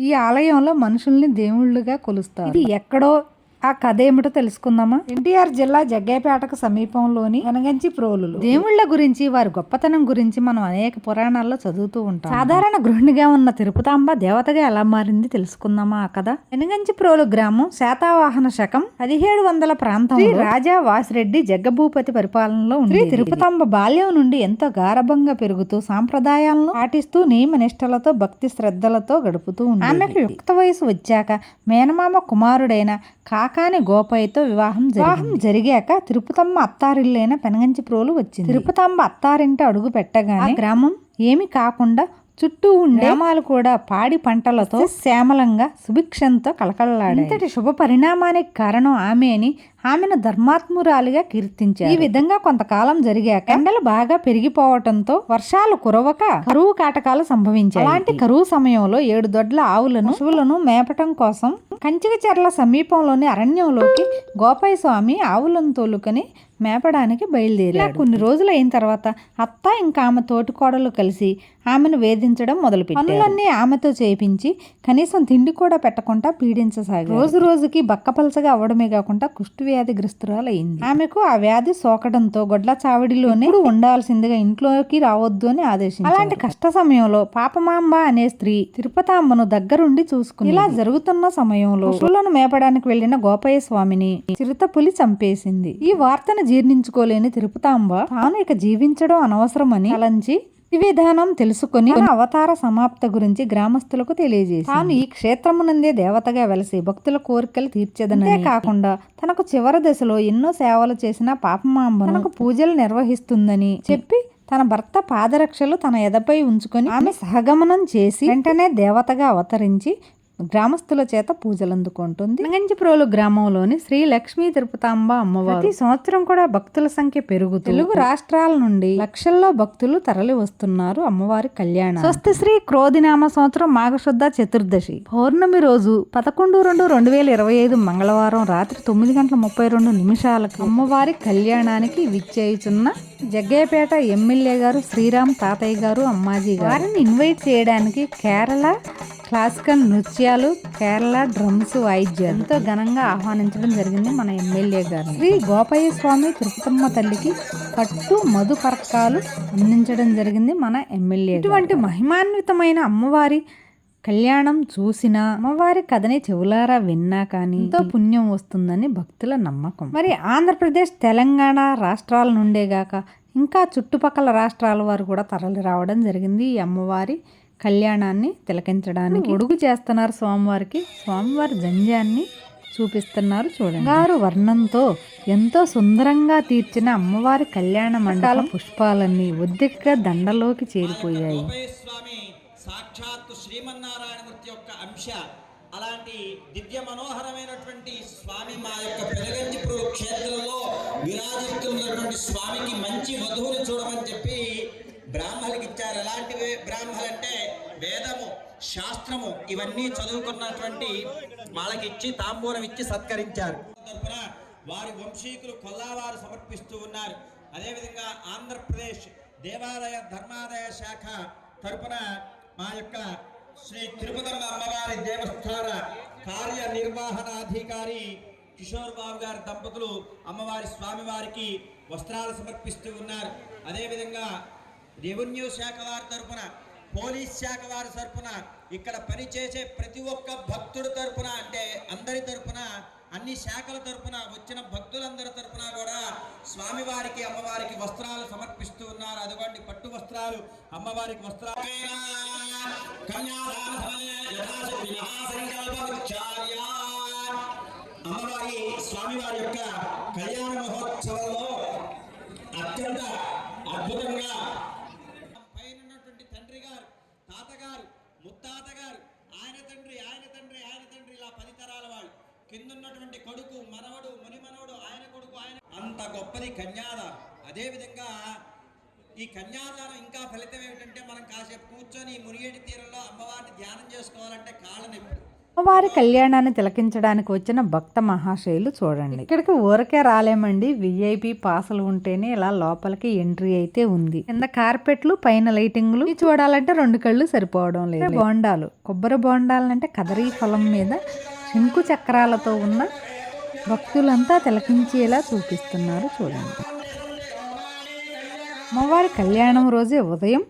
ఈ ఆలయంలో మనుషుల్ని దేవుళ్ళుగా కొలుస్తారు. ఇది ఎక్కడో ఆ కథ ఏమిటో తెలుసుకుందామా? ఎన్టీఆర్ జిల్లా జగ్గేపేటకు సమీపంలోని వెనగంచి ప్రోలులు. దేవుళ్ళ గురించి వారి గొప్పతనం గురించి మనం అనేక పురాణాల్లో చదువుతూ ఉంటాం. సాధారణ గృహిణిగా ఉన్న తిరుపతాంబ దేవతగా ఎలా మారింది తెలుసుకుందామా ఆ కథ? వెనగంచి ప్రోలు గ్రామం శాతావాహన శకం పదిహేడు వందల ప్రాంతం రాజా వాసిరెడ్డి జగ్గభూపతి పరిపాలనలో ఉంది తిరుపతాంబ బాల్యం నుండి ఎంతో గారభంగా పెరుగుతూ సాంప్రదాయాలను పాటిస్తూ నియమ నిష్టలతో భక్తి శ్రద్ధలతో గడుపుతూ ఉంది ఆమెకు యుక్త వయసు వచ్చాక మేనమామ కుమారుడైన కాకాని గోపయ్యతో వివాహం వివాహం జరిగాక తిరుపతమ్మ అత్తారిల్లైన పెనగంచిప్రోలు వచ్చింది. తిరుపతమ్మ అత్తారింటి అడుగు పెట్టగానే గ్రామం ఏమి కాకుండా చుట్టూ ఉండే గ్రామాలు కూడా పాడి పంటలతో శ్యామలంగా సుభిక్షంతో కలకలలాడాయి ఇంతటి శుభ పరిణామానికి కారణం ఆమె అని ఆమెను ధర్మాత్మురాలిగా కీర్తించారు. ఈ విధంగా కొంతకాలం జరిగాక ఎండలు బాగా పెరిగిపోవటంతో వర్షాలు కురవక కరువు కాటకాలు సంభవించాయి. అలాంటి కరువు సమయంలో ఏడు దొడ్ల ఆవులను పశువులను మేపటం కోసం కంచిక చెర్ల సమీపంలోని అరణ్యంలోకి గోపయ్య స్వామి ఆవులను తోలుకొని మేపడానికి బయలుదేరాడు. కొన్ని రోజులు అయిన తర్వాత అత్త ఇంకా ఆమె తోటికోడలు కలిసి ఆమెను వేధించడం మొదలుపెట్టారు. పనులన్నీ ఆమెతో చేయించి కనీసం తిండి కూడా పెట్టకుండా పీడించసాగి రోజు రోజుకి బక్కపలసగా అవ్వడమే కాకుండా కుష్టు వ్యాధి గ్రస్తురాలయ్యింది ఆమెకు ఆ వ్యాధి సోకడంతో గొడ్ల చావిడిలోనే ఉండాల్సిందిగా ఇంట్లోకి రావద్దు అని ఆదేశించారు. అలాంటి కష్ట సమయంలో పాపమాంబ అనే స్త్రీ తిరుపతాంబను దగ్గరుండి చూసుకుని ఇలా జరుగుతున్న సమయంలో పశువులను మేపడానికి వెళ్ళిన గోపయ్య స్వామిని చిరుతపులి చంపేసింది. ఈ వార్తను జీర్ణించుకోలేని తిరుపతాంబ తాను ఇక జీవించడం అనవసరమని తలంచి ఈ విధానం తెలుసుకుని తన అవతార సమాప్త గురించి గ్రామస్తులకు తెలియజేసి తాను ఈ క్షేత్రమునందే దేవతగా వెలసి భక్తుల కోరికలు తీర్చేదనే కాకుండా తనకు చివరి దశలో ఎన్నో సేవలు చేసిన పాపమాంబ తనకు పూజలు నిర్వహిస్తుందని చెప్పి తన భర్త పాదరక్షలు తన ఎదపై ఉంచుకొని ఆమె సహగమనం చేసి వెంటనే దేవతగా అవతరించి గ్రామస్తుల చేత పూజలు అందుకుంటుంది. నంగంజిప్రోలు గ్రామంలోని శ్రీ లక్ష్మీ తిరుపతాంబ అమ్మవారు. ప్రతి సంవత్సరం కూడా భక్తుల సంఖ్య పెరుగు తెలుగు రాష్ట్రాల నుండి లక్షల్లో భక్తులు తరలి వస్తున్నారు అమ్మవారి కళ్యాణం స్వస్తి శ్రీ క్రోధినామ సంవత్సరం మాఘశుద్ధ చతుర్దశి. పౌర్ణమి రోజు పదకొండు రెండు రెండు వేల ఇరవై ఐదు మంగళవారం రాత్రి తొమ్మిది గంటల ముప్పై రెండు నిమిషాలకు అమ్మవారి కళ్యాణానికి విచ్చేయుచున్న జగ్గయ్యపేట ఎమ్మెల్యే గారు శ్రీరామ్ తాతయ్య గారు అమ్మాజీ గారు. వారిని ఇన్వైట్ చేయడానికి కేరళ క్లాసికల్ నృత్యాలు కేరళ డ్రమ్స్ వాయిద్యాలు ఎంతో ఘనంగా ఆహ్వానించడం జరిగింది మన ఎమ్మెల్యే గారు. శ్రీ గోపయ్య స్వామి తిరుపతమ్మ తల్లికి పట్టు మధు పరకాలు అందించడం జరిగింది మన ఎమ్మెల్యే ఇటువంటి మహిమాన్వితమైన అమ్మవారి కళ్యాణం చూసినా అమ్మవారి కథని చెవులారా విన్నా కానీ ఎంతో పుణ్యం వస్తుందని భక్తుల నమ్మకం. మరి ఆంధ్రప్రదేశ్ తెలంగాణ రాష్ట్రాల నుండే గాక ఇంకా చుట్టుపక్కల రాష్ట్రాల వారు కూడా తరలి రావడం జరిగింది ఈ అమ్మవారి కళ్యాణాన్ని తిలకించడానికి ఒడుగు చేస్తున్నారు స్వామివారికి. స్వామివారి జంజాన్ని చూపిస్తున్నారు చూడండి. బంగారు వర్ణంతో ఎంతో సుందరంగా తీర్చిన అమ్మవారి కళ్యాణ మండల పుష్పాలన్నీ ఒద్దిగ్గా దండలోకి చేరిపోయాయి. సాక్షాత్తు శ్రీమన్నారాయణమూర్తి యొక్క అంశ అలాంటి దివ్య మనోహరమైనటువంటి స్వామి మా యొక్క పెదగంజిపురు క్షేత్రంలో విరాజిస్తున్నటువంటి స్వామికి మంచి వధువుని చూడమని చెప్పి బ్రాహ్మలకు ఇచ్చారు. ఎలాంటివి? బ్రాహ్మణులు అంటే వేదము శాస్త్రము ఇవన్నీ చదువుకున్నటువంటి వాళ్ళకి ఇచ్చి తాంబూలం ఇచ్చి సత్కరించారు. తరపున వారి వంశీకులు కొల్లావారు సమర్పిస్తూ ఉన్నారు. అదేవిధంగా ఆంధ్రప్రదేశ్ దేవాలయ ధర్మాదాయ శాఖ తరపున మా యొక్క శ్రీ తిరుపతమ్మ అమ్మవారి దేవస్థాన కార్యనిర్వహణాధికారి కిషోర్ బాబు గారి దంపతులు అమ్మవారి స్వామివారికి వస్త్రాలు సమర్పిస్తూ ఉన్నారు. అదేవిధంగా రెవెన్యూ శాఖ వారి తరపున పోలీస్ శాఖ వారి తరఫున ఇక్కడ పనిచేసే ప్రతి ఒక్క భక్తుడి తరపున అంటే అందరి తరపున అన్ని శాఖల తరపున వచ్చిన భక్తులందరి తరఫున కూడా స్వామివారికి అమ్మవారికి వస్త్రాలు సమర్పిస్తూ ఉన్నారు. అదిగోండి పట్టు వస్త్రాలు. అమ్మవారికి వస్త్రాలు. అమ్మవారి స్వామివారి యొక్క కళ్యాణ మహోత్సవంలో అత్యంత అద్భుతంగా పైన ఉన్నటువంటి తండ్రి గారు తాతగారు ముత్తాత గారు ఆయన తండ్రి ఆయన తండ్రి ఆయన తండ్రి ఇలా పది తరాల వాళ్ళు. కిందున్నటువంటి కొడుకు మనవడు మునిమనవడు ఆయన కొడుకు ఆయన అంత గొప్పది కన్యాదానం అదే విధంగా ఈ కన్యాదానం ఇంకా ఫలితం ఏమిటంటే మనం కాసేపు కూర్చొని ఈ మునిగేటి తీరంలో అమ్మవారిని ధ్యానం చేసుకోవాలంటే కాళ్ళ నొప్పి అమ్మవారి కళ్యాణాన్ని తిలకించడానికి వచ్చిన భక్త మహాశైలు చూడండి. ఇక్కడికి ఊరకే రాలేమండి. విఐపి పాసలు ఉంటేనే ఇలా లోపలికి ఎంట్రీ అయితే ఉంది. కింద కార్పెట్లు పైన లైటింగ్లు. చూడాలంటే రెండు కళ్ళు సరిపోవడం లేదు. బోండాలు. కొబ్బరి బోండాలంటే కదరీ ఫలం మీద శంకు చక్రాలతో ఉన్న భక్తులంతా తిలకించేలా చూపిస్తున్నారు చూడండి. అమ్మవారి కళ్యాణం రోజే ఉదయం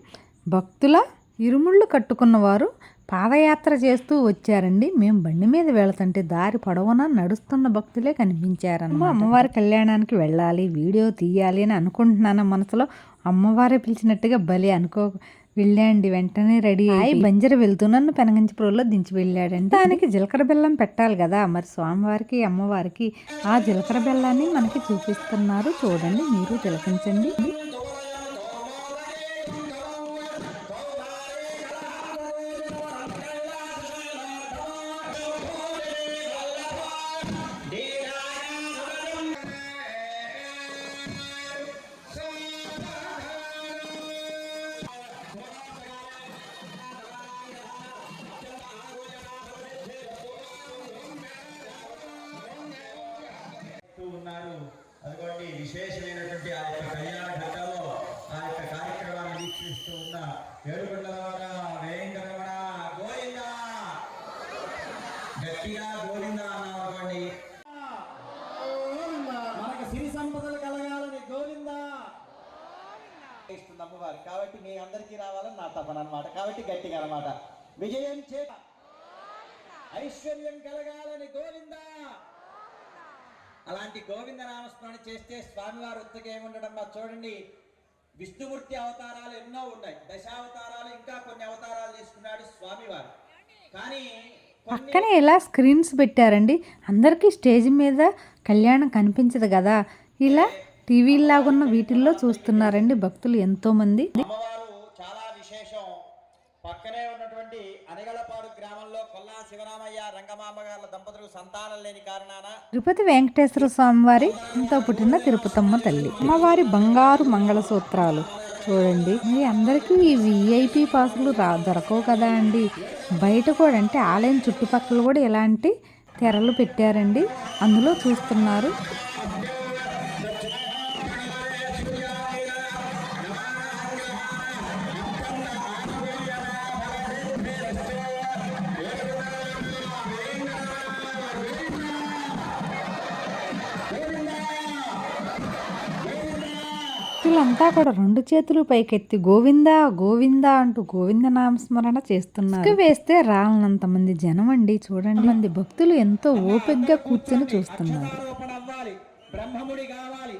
భక్తుల ఇరుముళ్ళు కట్టుకున్నవారు పాదయాత్ర చేస్తూ వచ్చారండి. మేము బండి మీద వెళుతుంటే దారి పొడవునా నడుస్తున్న భక్తులే కనిపించారన్నమాట. అమ్మవారి కళ్యాణానికి వెళ్ళాలి వీడియో తీయాలి అని అనుకుంటున్నాను మనసులో? అమ్మవారే పిలిచినట్టుగా బలి అనుకో వెళ్ళండి వెంటనే రెడీ అయి బంజర వెళ్తూ నన్ను పెనగంచిపురంలో దించి వెళ్ళాడండి. దానికి జీలకర్ర బెల్లం పెట్టాలి కదా మరి స్వామివారికి అమ్మవారికి ఆ జీలకర్ర బెల్లాన్ని మనకి చూపిస్తున్నారు. చూడండి మీరు తిలకించండి. ఉన్నారు. అదిగోండి విశేషమైనటువంటి ఆ యొక్క కళ్యాణ ఘట్టంలో ఆ యొక్క కార్యక్రమాన్ని వీక్షిస్తూ ఉన్న ఏడుకొండలవాడ వేంకటరమణ గోవింద! గట్టిగా గోవింద అన్నాం అనుకోండి మనకు సిరి సంపదలు కలగాలని గోవింద! ఇస్తుంది అమ్మవారు. కాబట్టి మీ అందరికీ రావాలని నా తపన అనమాట కాబట్టి గట్టిగా అనమాట విజయం చే ఐశ్వర్యం కలగాలని గోవిందా! అలాంటి గోవింద నామస్మరణ చేస్తే స్వామివారు ఉత్తగా ఏముండడం మరి చూడండి. విష్ణుమూర్తి అవతారాలు ఎన్నో ఉన్నాయి. దశావతారాలు ఇంకా కొన్ని అవతారాలు తీసుకున్నాడు స్వామివారు. కానీ పక్కనే ఇలా స్క్రీన్స్ పెట్టారండి? అందరికీ స్టేజ్ మీద కళ్యాణం కనిపించదు కదా. ఇలా టీవీలాగున్న వీటిల్లో చూస్తున్నారండి భక్తులు ఎంతోమంది. అమ్మవారు అనగలపాడు గ్రామంలో కొల్లా శివరామయ్య రంగమామ గారి దంపతులకు సంతానం లేని కారణాన తిరుపతి వెంకటేశ్వర స్వామి వారి ఇంతో పుట్టిన తిరుపతమ్మ తల్లి. అమ్మవారి బంగారు మంగళసూత్రాలు. చూడండి మరి అందరికీ ఈ విఐపి పాసులు రా దొరకవు కదా అండి. బయట కూడా అంటే ఆలయం చుట్టుపక్కల కూడా ఇలాంటి తెరలు పెట్టారండి. అందులో చూస్తున్నారు. భక్తులంతా కూడా రెండు చేతులు పైకెత్తి గోవింద గోవింద అంటూ గోవింద నామస్మరణ చేస్తున్నారు. వేస్తే రాలనంత మంది జనం అండి చూడండి. మంది భక్తులు ఎంతో ఓపికగా కూర్చొని చూస్తున్నారు. బ్రహ్మముడి కావాలి.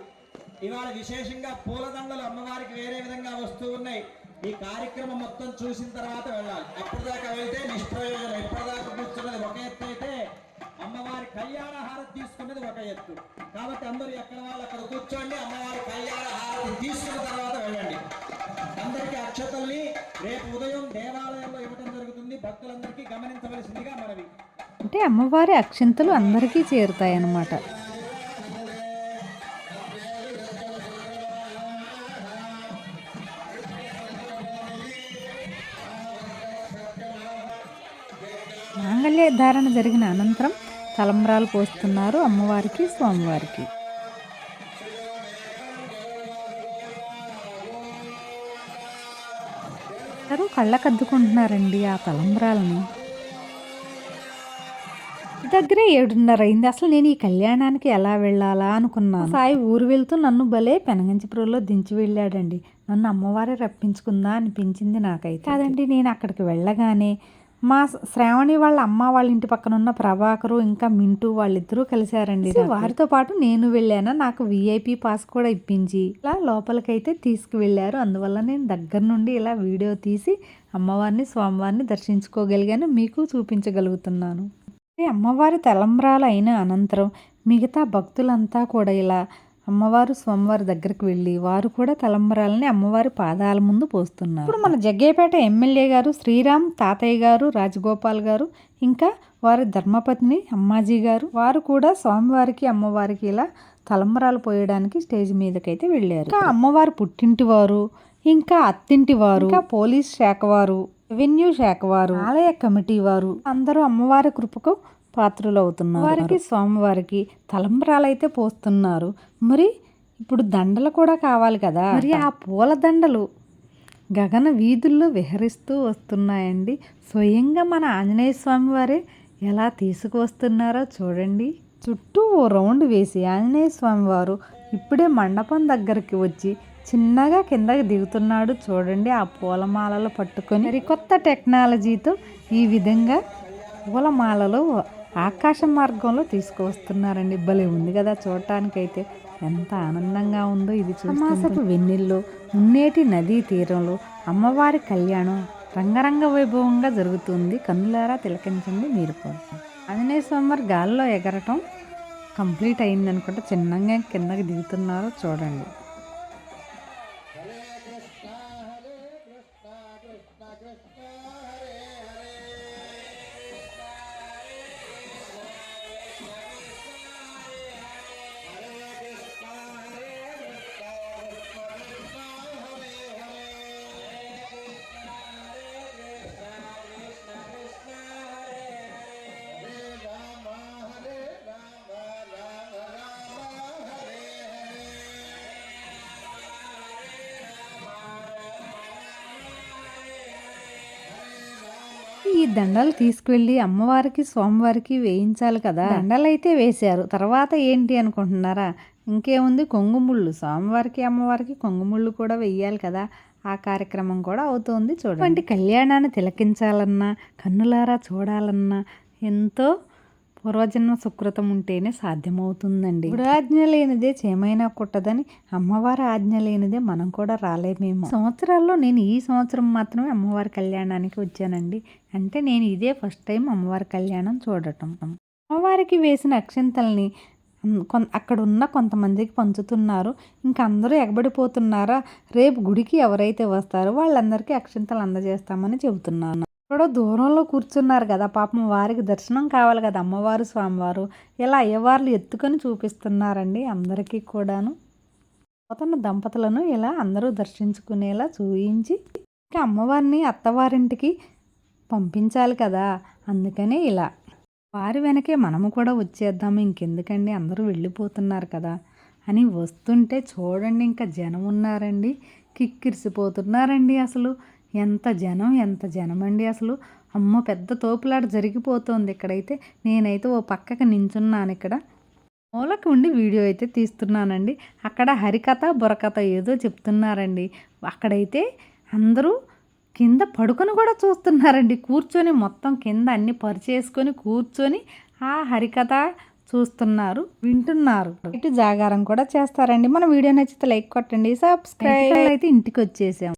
ఇవాళ విశేషంగా పూలదండలు అమ్మవారికి వేరే విధంగా వస్తూ ఉన్నాయి. ఈ కార్యక్రమం మొత్తం చూసిన తర్వాత వెళ్ళాలి. ఎప్పటిదాకా వెళ్తే నిష్ప్రయోజనం. ఎప్పటిదాకా కూర్చున్నది ఒక ఎత్తు అయితే అమ్మవారి కళ్యాణ హారతి తీసుకున్నది ఒక ఎత్తు. కాబట్టి అందరూ ఎక్కడ వాళ్ళు అక్కడ కూర్చోండి అమ్మవారి కళ్యాణ హారతి తీసుకున్న తర్వాత వెళ్ళండి. అందరికీ అక్షతల్ని రేపు ఉదయం దేవాలయంలో ఇవ్వడం జరుగుతుంది. భక్తులందరికీ గమనించవలసిందిగా మనవి. అంటే అమ్మవారి అక్షింతలు అందరికీ చేరుతాయన్నమాట. మాంగళ్య ధారణ జరిగిన అనంతరం తలంబరాలు పోస్తున్నారు అమ్మవారికి స్వామివారికి. అందరూ కళ్ళకద్దుకుంటున్నారండి ఆ తలంబరాలని. దగ్గరే ఏడున్నర అయింది. అసలు నేను ఈ కళ్యాణానికి ఎలా వెళ్ళాలా అనుకున్నాను. సాయి ఊరు వెళ్తూ నన్ను భలే పెనగంచిపురంలో దించి వెళ్ళాడండి. నన్ను అమ్మవారే రప్పించుకుందా అనిపించింది నాకైతే. కాదండి నేను అక్కడికి వెళ్ళగానే మా శ్రావణి వాళ్ళ అమ్మ వాళ్ళ ఇంటి పక్కన ఉన్న ప్రభాకరు ఇంకా మింటూ వాళ్ళిద్దరూ కలిశారండి. వారితో పాటు నేను వెళ్ళాను? నాకు విఐపి పాస్ కూడా ఇప్పించి. ఇలా లోపలికైతే తీసుకువెళ్ళారు. అందువల్ల నేను దగ్గర నుండి ఇలా వీడియో తీసి అమ్మవారిని స్వామివారిని దర్శించుకోగలిగాను. మీకు చూపించగలుగుతున్నాను. అమ్మవారి తలంబ్రాలు అయిన అనంతరం మిగతా భక్తులంతా కూడా ఇలా అమ్మవారు స్వామివారి దగ్గరికి వెళ్ళి వారు కూడా తలంబరాలని అమ్మవారి పాదాల ముందు పోస్తున్నారు. ఇప్పుడు మన జగ్గేపేట ఎమ్మెల్యే గారు శ్రీరామ్ తాతయ్య గారు రాజగోపాల్ గారు ఇంకా వారి ధర్మపత్ని అమ్మాజీ గారు వారు కూడా స్వామివారికి అమ్మవారికి ఇలా తలంబరాలు పోయడానికి స్టేజ్ మీదకైతే వెళ్ళారు. ఇంకా అమ్మవారి పుట్టింటి వారు ఇంకా అత్తింటి వారు ఇంకా పోలీస్ శాఖ వారు రెవెన్యూ శాఖ వారు ఆలయ కమిటీ వారు అందరూ అమ్మవారి కృపకు పాత్రలు అవుతున్నారు. వారికి స్వామివారికి తలంబ్రాలు అయితే పోస్తున్నారు. మరి ఇప్పుడు దండలు కూడా కావాలి కదా. మరి ఆ పూల దండలు గగన వీధుల్లో విహరిస్తూ వస్తున్నాయండి. స్వయంగా మన ఆంజనేయ స్వామి వారే ఎలా తీసుకువస్తున్నారో చూడండి. చుట్టూ ఓ రౌండ్ వేసి ఆంజనేయ స్వామి వారు ఇప్పుడే మండపం దగ్గరికి వచ్చి చిన్నగా కిందకి దిగుతున్నాడు చూడండి. ఆ పూలమాలలు పట్టుకొని సరికొత్త టెక్నాలజీతో ఈ విధంగా పూలమాలలు ఆకాశ మార్గంలో తీసుకువస్తున్నారండి. భలే ఉంది కదా చూడటానికైతే. ఎంత ఆనందంగా ఉందో ఇది చూమాసపు వెన్నెల్లో మున్నేటి నదీ తీరంలో అమ్మవారి కళ్యాణం రంగరంగ వైభవంగా జరుగుతుంది. కన్నులారా తిలకించండి మీరు కూడా. ఆంజనేయ స్వామి గాల్లో ఎగరటం కంప్లీట్ అయిందనుకుంటే చిన్నంగా చిన్నగా కిందకి దిగుతున్నారో. చూడండి. దండలు తీసుకువెళ్ళి అమ్మవారికి స్వామివారికి వేయించాలి కదా. దండలైతే అయితే వేశారు. తర్వాత ఏంటి అనుకుంటున్నారా? ఇంకేముంది? కొంగుముళ్ళు స్వామివారికి అమ్మవారికి కొంగుముళ్ళు కూడా వెయ్యాలి కదా. ఆ కార్యక్రమం కూడా అవుతుంది చూడండి. కళ్యాణాన్ని తిలకించాలన్నా కన్నులారా చూడాలన్నా ఎంతో పూర్వజన్మ సుకృతం ఉంటేనే సాధ్యమవుతుందండి. ఇప్పుడు ఆజ్ఞ లేనిదే చేమైనా కుట్టదని అమ్మవారి ఆజ్ఞ లేనిదే మనం కూడా రాలేమేమో. సంవత్సరాల్లో నేను ఈ సంవత్సరం మాత్రమే అమ్మవారి కళ్యాణానికి వచ్చానండి. అంటే నేను ఇదే ఫస్ట్ టైం అమ్మవారి కళ్యాణం చూడటం. అమ్మవారికి వేసిన అక్షింతల్ని అక్కడ ఉన్న కొంతమందికి పంచుతున్నారు. ఇంకా అందరూ ఎగబడిపోతున్నారా? రేపు గుడికి ఎవరైతే వస్తారో వాళ్ళందరికీ అక్షింతలు అందజేస్తామని చెబుతున్నాను. ఎక్కడో దూరంలో కూర్చున్నారు కదా పాపం వారికి దర్శనం కావాలి కదా అమ్మవారు స్వామివారు. ఇలా అయ్యవార్లు ఎత్తుకొని చూపిస్తున్నారండి అందరికీ కూడాను. పోతున్న దంపతులను ఇలా అందరూ దర్శించుకునేలా చూయించి ఇంకా అమ్మవారిని అత్తవారింటికి పంపించాలి కదా అందుకనే ఇలా. వారి వెనకే మనము కూడా వచ్చేద్దాము ఇంకెందుకండి అందరూ వెళ్ళిపోతున్నారు కదా అని వస్తుంటే చూడండి ఇంకా జనం ఉన్నారండి కిక్కిరిసిపోతున్నారండి అసలు. ఎంత జనం ఎంత జనం అండి అసలు. అమ్మ పెద్ద తోపులాట జరిగిపోతుంది ఇక్కడైతే. నేనైతే ఓ పక్కకి నించున్నాను ఇక్కడ. మూలకి ఉండి వీడియో అయితే తీస్తున్నానండి. అక్కడ హరికథ బుర్రకథ ఏదో చెప్తున్నారండి. అక్కడైతే అందరూ కింద పడుకొని కూడా చూస్తున్నారండి. కూర్చొని మొత్తం కింద అన్ని పరిచేసుకొని కూర్చొని ఆ హరికథ చూస్తున్నారు వింటున్నారు. ఇటు జాగారం కూడా చేస్తారండి. మన వీడియో నచ్చితే లైక్ కొట్టండి సబ్స్క్రైబ్. అయితే ఇంటికి వచ్చేసాం.